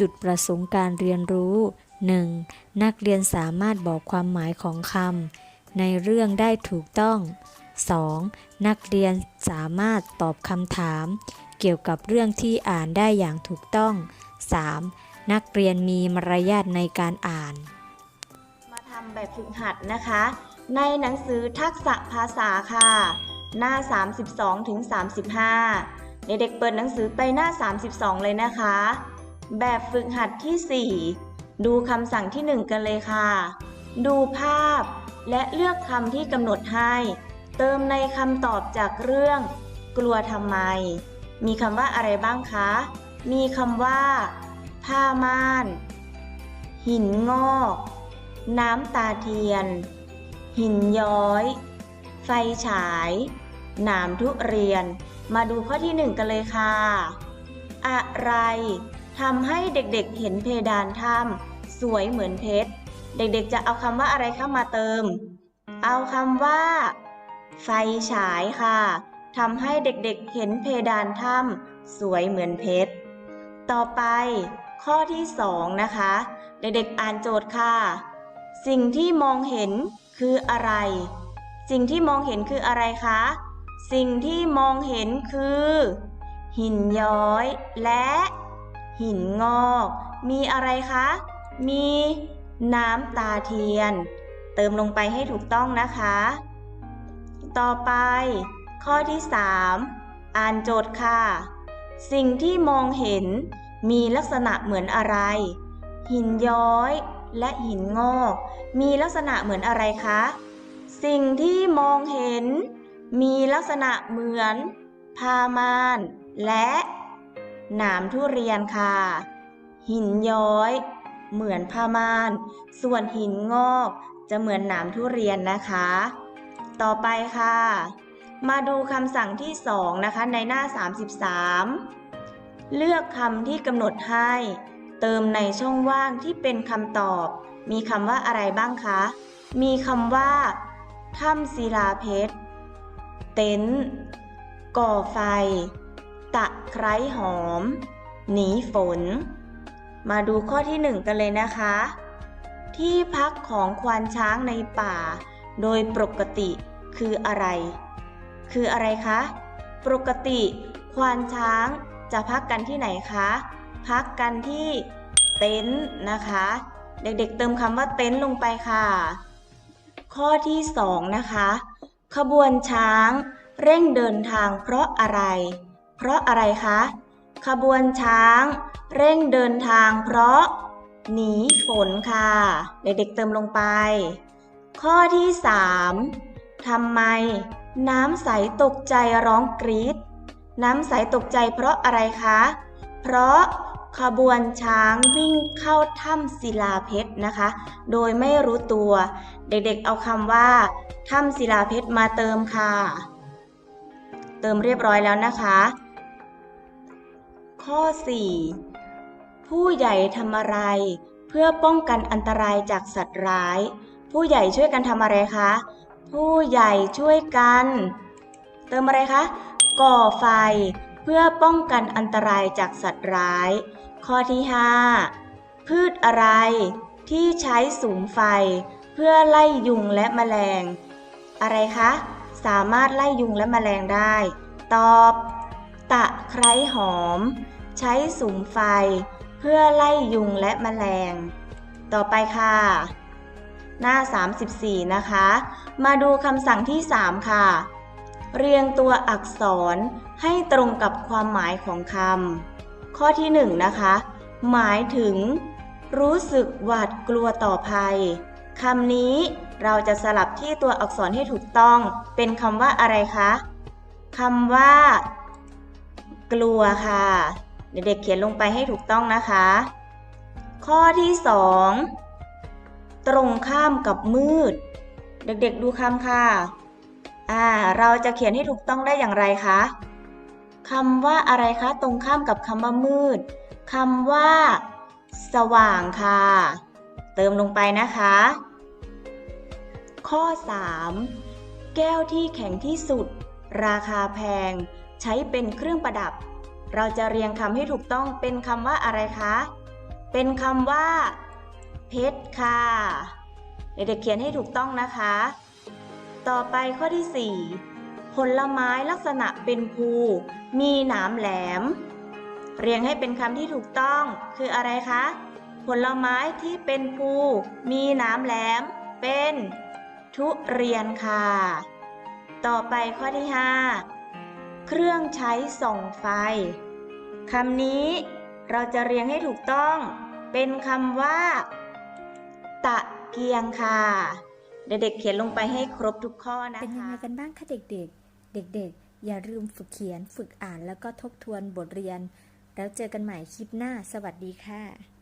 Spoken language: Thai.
จุดประสงค์การเรียนรู้ 1. นักเรียนสามารถบอกความหมายของคำในเรื่องได้ถูกต้อง 2. นักเรียนสามารถตอบคำถาม เกี่ยวกับเรื่องที่อ่านได้อย่างถูกต้อง 3. นักเรียนมีมารยาทในการอ่าน มาทำแบบฝึกหัดนะคะ ในหนังสือทักษะภาษาค่ะ หน้า 32ถึง35เด็กๆเปิดหนังสือไปหน้า 32 เลยนะคะ แบบฝึกหัดที่ 4 ดูคำสั่งที่ 1 กันเลยค่ะ ดูภาพ และเลือกคำที่กำหนดให้ เติมในคำตอบจากเรื่อง กลัวทำไม มีคำว่าอะไรบ้างคะ มีคำว่า ผ้าม่าน หินงอก น้ำตาเทียน หินย้อย ไฟฉาย หนามทุเรียน มาดูข้อที่หนึ่งกันเลยค่ะอะไร ทำให้เด็กๆเห็นเพดานถ้ำสวยเหมือนเพชร เด็กๆจะเอาคำว่าอะไรเข้ามาเติม เอาคำว่า ไฟฉายค่ะทำให้เด็กๆเห็นเพดานถ้ำสวยเหมือนเพชร ต่อไปข้อที่สองนะคะ เด็กๆอ่านโจทย์ค่ะ สิ่งที่มองเห็นคืออะไร สิ่งที่มองเห็นคืออะไรคะ สิ่งที่มองเห็นคือ หินย้อยและ หินงอก มีอะไรคะ มีน้ำตาเทียน เติมลงไปให้ถูกต้องนะคะ ต่อไป ข้อที่ 3 อ่านโจทย์ค่ะ สิ่งที่มองเห็นมีลักษณะเหมือนอะไร หินย้อยและหินงอก มีลักษณะเหมือนอะไรคะ สิ่งที่มองเห็น มีลักษณะเหมือนพามานและ หนามทุเรียนค่ะ หินย้อย เหมือนพามาน ส่วนหินงอก จะเหมือนหนามทุเรียนนะคะ ต่อไปค่ะ มาดูคำสั่งที่สองนะคะในหน้า 33 เลือกคำที่กำหนดให้ เติมในช่องว่างที่เป็นคำตอบ มีคำว่าอะไรบ้างคะ มีคำว่าถ้ำศิลาเพชร เต็นท์ก่อไฟ ตะไคร้หอม หนีฝน มาดูข้อที่หนึ่งกันเลยนะคะ ที่พักของควานช้างในป่า โดยปกติคืออะไร คืออะไรคะ ปกติควานช้างจะพักกันที่ไหนคะ พักกันที่เต็นท์นะคะ เด็กๆเติมคำว่าเต็นท์ลงไปค่ะ ข้อที่สองนะคะ ขบวนช้างเร่งเดินทางเพราะอะไร เพราะอะไรคะ ขบวนช้าง เร่งเดินทางเพราะ หนีฝนค่ะ เด็กๆเติมลงไป ข้อที่สามทำไม น้ำใสตกใจร้องกรี๊ดน้ำใสตกใจเพราะอะไรคะ เพราะขบวนช้างวิ่งเข้าถ้ำศิลาเพชรนะคะ โดยไม่รู้ตัว เด็กๆเอาคำว่าถ้ำศิลาเพชรมาเติมค่ะ เติมเรียบร้อยแล้วนะคะ ข้อ 4 ผู้ใหญ่ทำอะไร เพื่อป้องกันอันตรายจากสัตว์ร้าย ผู้ใหญ่ช่วยกันทำอะไรคะ ผู้ใหญ่ช่วยกัน เติมอะไรคะ ก่อไฟ เพื่อป้องกันอันตรายจากสัตว์ร้าย ข้อที่5พืชอะไร ที่ใช้สูงไฟ เพื่อไล่ยุงและแมลง อะไรคะ สามารถไล่ยุงและแมลงได้ ตอบ ตะไคร้หอม ใช้สูงไฟ เพื่อไล่ยุงและแมลง ต่อไปค่ะ หน้า 34 นะคะ มาดูคำสั่งที่ 3 ค่ะ เรียงตัวอักษรให้ตรงกับความหมายของคำข้อที่ 1 นะคะ หมายถึง รู้สึกหวาดกลัวต่อภัยคำนี้เราจะสลับที่ตัวอักษรให้ถูกต้อง เป็นคำว่าอะไรคะคำว่า กลัวค่ะ เด็กๆเขียนลงไปให้ถูกต้องนะคะ ข้อที่ 2 ตรงข้ามกับมืด เด็กๆดูคำค่ะอ่าเราจะเขียนให้ถูกต้องได้อย่างไรคะคำว่าอะไรคะ ตรงข้ามกับคำว่ามืดคำว่า สว่างค่ะ เติมลงไปนะคะ ข้อ 3 แก้วที่แข็งที่สุด ราคาแพง ใช้เป็นเครื่องประดับ เราจะเรียงคำให้ถูกต้องเป็นคำว่าอะไรคะ เป็นคำว่า เพชรค่ะ เด็กๆเขียนให้ถูกต้องนะคะ ต่อไปข้อที่ 4 ผลไม้ลักษณะเป็นภู มีหนามแหลม เรียงให้เป็นคำที่ถูกต้องคืออะไรคะ ผลไม้ที่เป็นภู มีหนามแหลม เป็น ทุเรียนค่ะ ต่อไปข้อที่ 5 เครื่องใช้ส่องไฟคำนี้เราจะเรียงให้ถูกต้อง เป็นคำว่า ตะเกียงค่ะ เด็กๆเขียนลงไปให้ครบทุกข้อนะคะ เป็นยังไงกันบ้างคะเด็กๆ เด็กๆ อย่าลืมฝึกเขียนฝึกอ่านแล้วก็ทบทวนบทเรียน แล้วเจอกันใหม่คลิปหน้า สวัสดีค่ะ